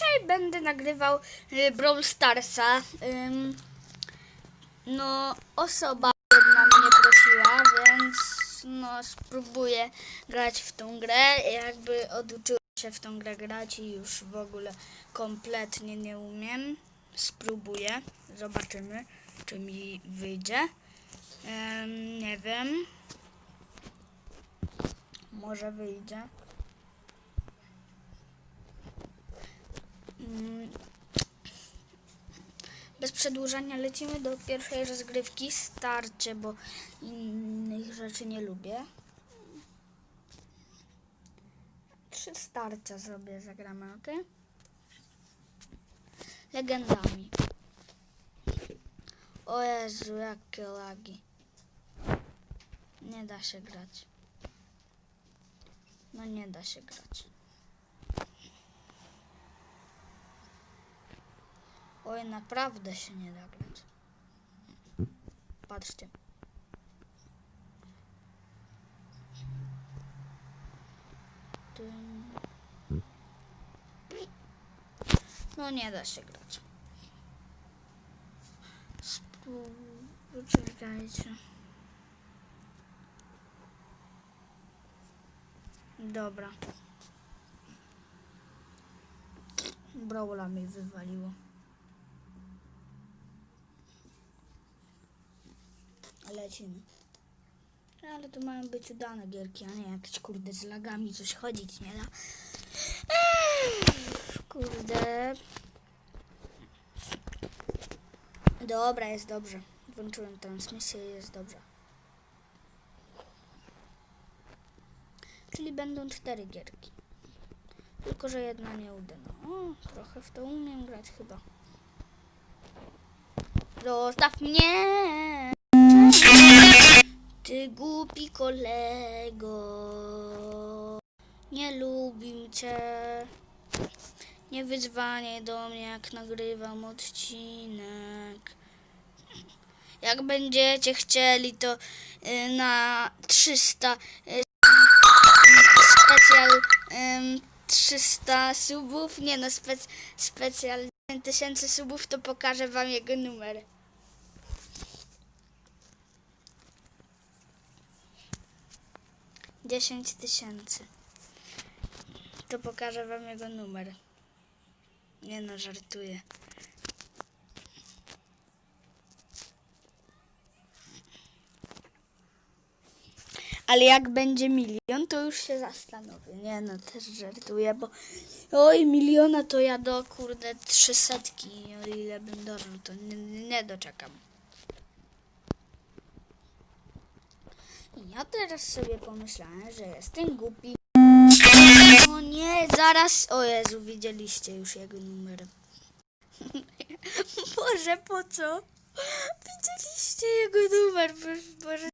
Dzisiaj będę nagrywał y, Brawl Starsa. Ym, no, osoba jedna mnie prosiła, więc no, spróbuję grać w tą grę. Jakby oduczyłem się w tą grę grać i już w ogóle kompletnie nie umiem. Spróbuję, zobaczymy, czy mi wyjdzie. Ym, nie wiem. Może wyjdzie. Przedłużania lecimy do pierwszej rozgrywki. Starcie, bo innych rzeczy nie lubię. Trzy starcia sobie zagramy, ok? Legendami. O Jezu, jakie lagi. Nie da się grać. No nie da się grać. Oj, naprawdę się nie da grać. Patrzcie. No nie da się grać. Spróbuj, czekajcie. Dobra. Brawla mi wywaliło. Lecimy. Ale to mają być udane gierki, a nie jakieś kurde z lagami coś chodzić nie da. Kurde. Dobra, jest dobrze. Włączyłem transmisję i jest dobrze. Czyli będą cztery gierki. Tylko, że jedna nie uda. No, trochę w to umiem grać chyba. Zostaw mnie! Ty głupi kolego, nie lubię cię. Nie wyzwanie do mnie, jak nagrywam odcinek. Jak będziecie chcieli, to y, na 300 y, specjal ym, 300 subów, nie no, spec, specjal 1000 subów, to pokażę wam jego numer. Dziesięć tysięcy. To pokażę wam jego numer. Nie no, żartuję. Ale jak będzie milion, to już się zastanowię. Nie no, też żartuję, bo oj, miliona to ja do kurde trzysetki, o ile bym dożył, to nie, nie doczekam. Ja teraz sobie pomyślałem, że jestem głupi. O nie, zaraz, o Jezu, widzieliście już jego numer. Boże, po co? Widzieliście jego numer, Boże, Boże.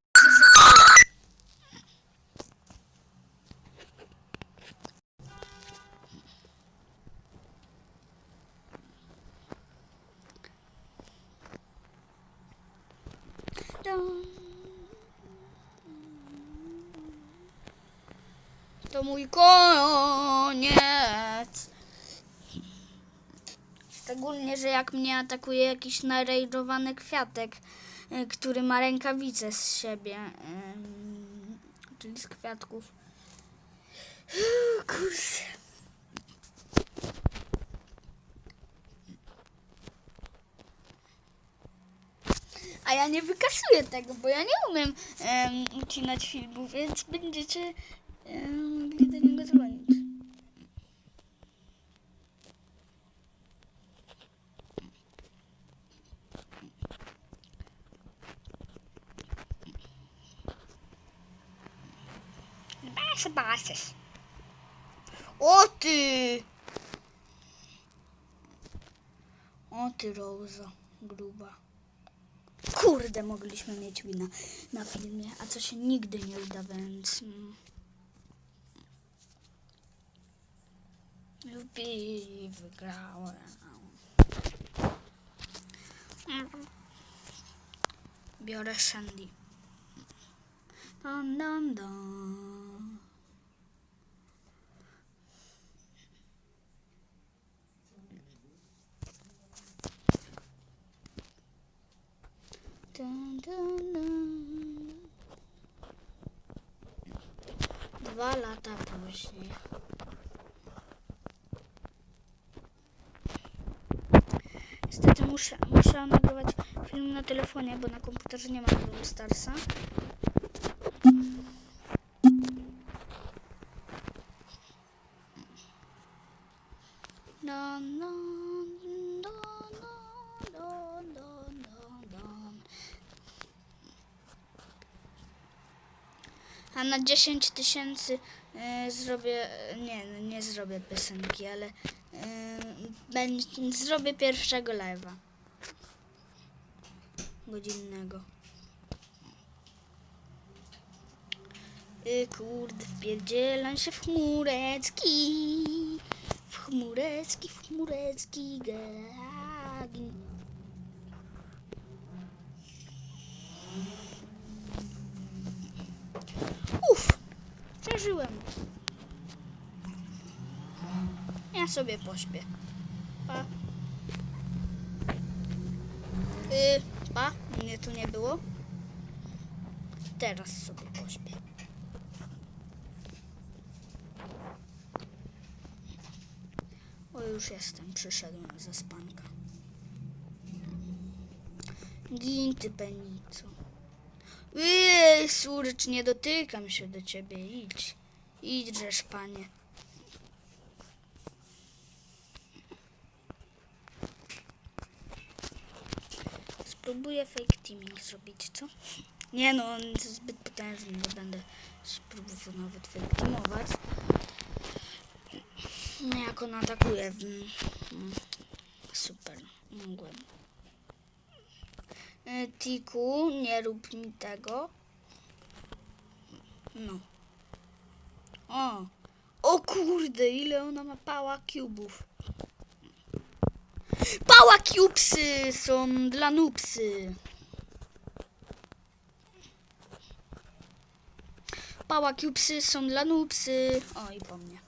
To mój koniec. Szczególnie, że jak mnie atakuje jakiś narejdżowany kwiatek, y, który ma rękawice z siebie, czyli z kwiatków. Kurde. A ja nie wykasuję tego, bo ja nie umiem em, ucinać filmów, więc będziecie mogli do niego dzwonić. Bases. O ty! O ty, Rosa, gruba. Kurde, mogliśmy mieć wina na filmie, a co się nigdy nie uda, więc... Lupi, grau. Biora Shandi. Dun, dun, dun. Dun, dun, dun. Два lata позже. Muszę, muszę nagrywać film na telefonie, bo na komputerze nie ma Brawl Starsa. Don, don, don, don, don. A na 10 tysięcy y, zrobię, nie, nie zrobię piosenki, ale y, będę, zrobię pierwszego live'a. Godzinnego. Y, kurde, wpierdzielam się w chmureczki. W chmureczki, w chmureczki, gagi. Uff, przeżyłem. Ja sobie pośpię. Pa. Y, pa, mnie tu nie było. Teraz sobie pośpię. O, już jestem, przyszedłem ze spanka. Gin ty penico. Ej, surcz, nie dotykam się do ciebie, idź. Idźesz, panie. Spróbuję fake teaming zrobić, co? Nie no, on jest zbyt potężny, nie będę spróbował nawet fake teamować. No jak on atakuje. mm, Super, mogłem. E, Tiku, nie rób mi tego. No. O! O kurde, ile ona ma pała cubów. Pała cubesy są dla nupsy. Pała cubesy są dla nupsy. O i po mnie.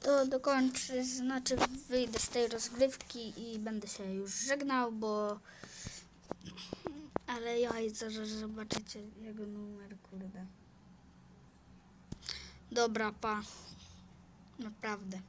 To dokończę, znaczy wyjdę z tej rozgrywki i będę się już żegnał, bo... Ale ja zaraz zobaczycie jego numer, kurde. Dobra, pa. Naprawdę.